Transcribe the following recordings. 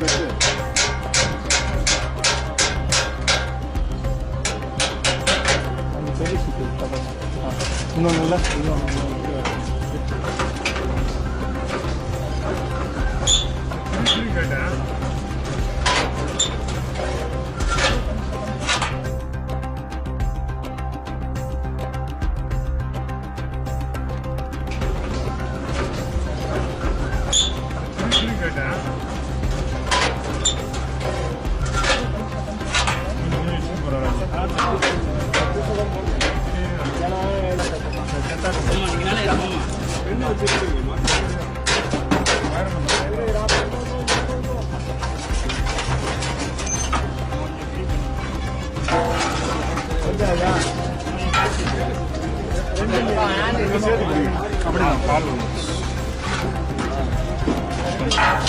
Uno en el lado, uno en el lado.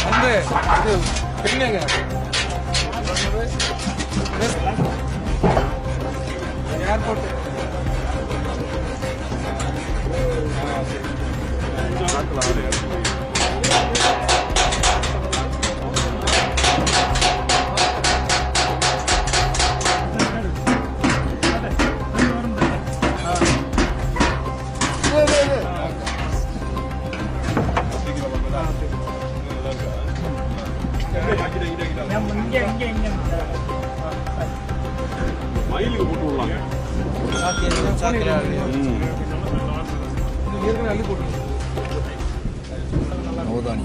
வந்து இது பெண்ணுங்க airport பார்க்கலாம்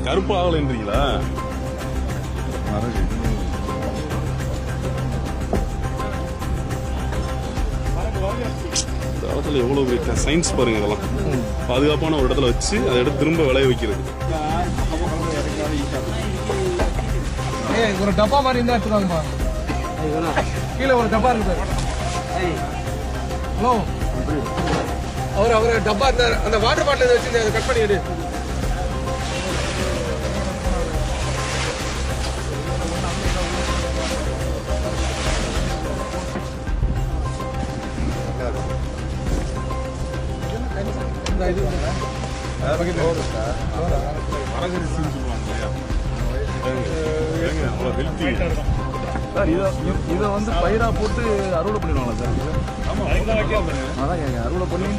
கருப்பு ஆகலைன்றீங்களா இந்த எவ்வளவு பெரிய சயின்ஸ் பாருங்க இதெல்லாம். பாதுகாப்பான ஒரு இடத்துல வச்சு அதை எடுத்து திரும்ப விளைய வைக்கிறது. ஏய் ஒரு டப்பா மாதிரி இருந்தா எடுத்துருவாங்கப்பா கீழே ஒரு டப்பா இருக்கு ஹலோ அவர் அவர் டப்பா இந்த அந்த வாட்டர் பாட்டில் வச்சு அதை கட் பண்ணிடு. மரகரிசின்னு சொல்லுவாங்க அவ்வளோ ஹெல்த்தி சார் இதை இதை வந்து பயிரா போட்டு அறுவடை பண்ணிடுவாங்களா சார்? ஆமா. அதுதான் வைக்காம அதான் அறுவடை பண்ணி